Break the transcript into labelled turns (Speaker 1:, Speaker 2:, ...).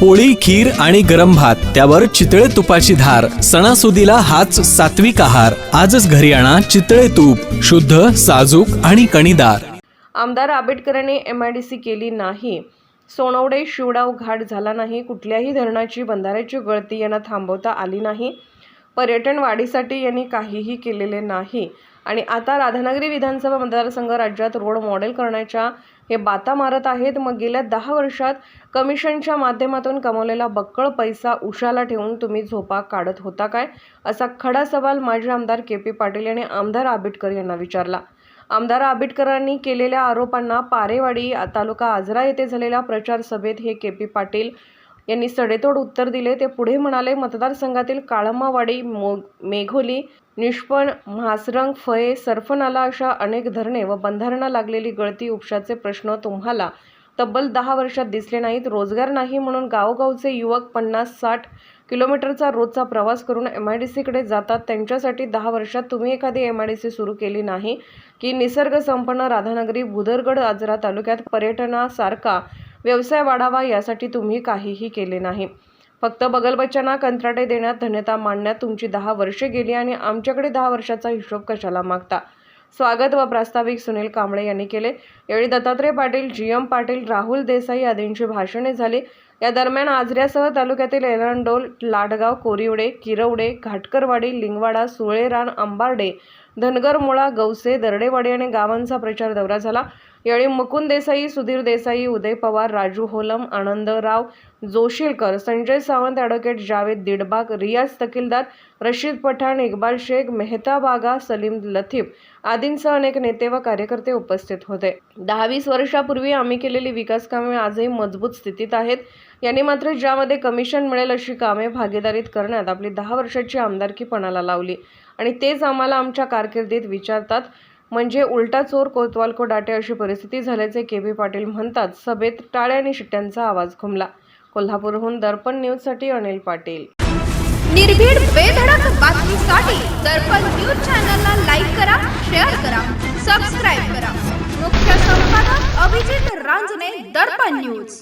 Speaker 1: पोळी खीर आणि गरम भात त्यावर चितळे तुपाची धार सणासुदीला हाच सात्विक आहार. आजच घरी आणा चितळे तूप शुद्ध साजूक आणि कणीदार.
Speaker 2: आमदार आंबेडकरांनी एम आय डी सी केली नाही. सोनवडे शिवडाव घाट झाला नाही. कुठल्याही धरणाची बंधाऱ्याची गळती यांना थांबवता आली नाही. पर्यटन वाढीसाठी यांनी काहीही केलेले नाही. आणि आता राधानगरी विधानसभा मतदारसंघ राज्यात रोड मॉडेल करण्याच्या हे बाता मारत आहेत. मग गेल्या दहा वर्षात कमिशनच्या माध्यमातून कमवलेला बक्कळ पैसा उशाला ठेवून तुम्ही झोपा काढत होता काय? असा खडा सवाल माजी आमदार के पी पाटील यांनी आमदार आंबेडकर यांना विचारला. आमदार आंबेडकरांनी केलेल्या आरोपांना पारेवाडी तालुका आजरा येथे झालेल्या प्रचार सभेत हे के पी पाटील यांनी सडेतोड उत्तर दिले. ते पुढे म्हणाले मतदारसंघातील काळमावाडी मो मेघोली निष्पण म्हासरंग फये सरफनाला अशा अनेक धरणे व बंधारणा लागलेली गळती उपशाचे प्रश्न तुम्हाला तब्बल दहा वर्षात दिसले नाहीत. रोजगार नाही म्हणून गावगावचे युवक पन्नास साठ किलोमीटरचा रोजचा प्रवास करून एम आय डी सीकडे जातात. त्यांच्यासाठी दहा वर्षात तुम्ही एखादी एम आय डी सी सुरू केली नाही की निसर्ग संपन्न राधानगरी भुदरगड आजरा तालुक्यात पर्यटनासारखा व्यवसाय वाढावा यासाठी तुम्ही काहीही केले नाही. फक्त बगलबच्चांना कंत्राटे देण्यात धन्यता मांडण्यात तुमची दहा वर्षे गेली आणि आमच्याकडे दहा वर्षाचा हिशोब कशाला मागता? स्वागत व प्रास्ताविक सुनील कांबळे यांनी केले. यावेळी दत्तात्रय पाटील जी एम पाटील राहुल देसाई आदींची भाषणे झाली. या दरम्यान आजऱ्यासह तालुक्यातील एरंडोल लाडगाव कोरिवडे किरवडे घाटकरवाडी लिंगवाडा सुळेरान आंबार्डे धनगरमुळा गवसे दर्डेवाडी आणि गावांचा प्रचार दौरा झाला. यावेळी मुकुंद देसाई सुधीर देसाई उदय पवार राजू होलम आनंदराव जोशीलकर संजय सावंत ॲडव्होकेट जावेद दिडबाग रियाज तकीलदार रशीद पठाण इक्बाल शेख मेहता बागा सलीम लथीफ आदींसह अनेक नेते व कार्यकर्ते उपस्थित होते. दहा वीस वर्षापूर्वी आम्ही केलेली विकास कामे आजही मजबूत स्थितीत आहेत. यांनी मात्र ज्यामध्ये कमिशन मिळेल अशी कामे भागीदारीत करण्यात आपली दहा वर्षाची आमदारकी पणाला लावली. आणि तेच आम्हाला आमच्या कारकिर्दीत विचारतात म्हणजे उलटा चोर कोतवाल को डाटे अशी परिस्थिती झाल्याचे के बी पाटील म्हणतात सभेत टाळ्या आणि शिट्ट्यांचा आवाज घुमला कोल्हापूरहून दर्पण न्यूजसाठी अनिल पाटील.
Speaker 3: निर्भीड बेधडक बातमीसाठी दर्पण न्यूज चॅनलला लाईक करा शेअर करा सबस्क्राईब करा. मुख्य संपादक अभिजित रांजने दर्पण न्यूज.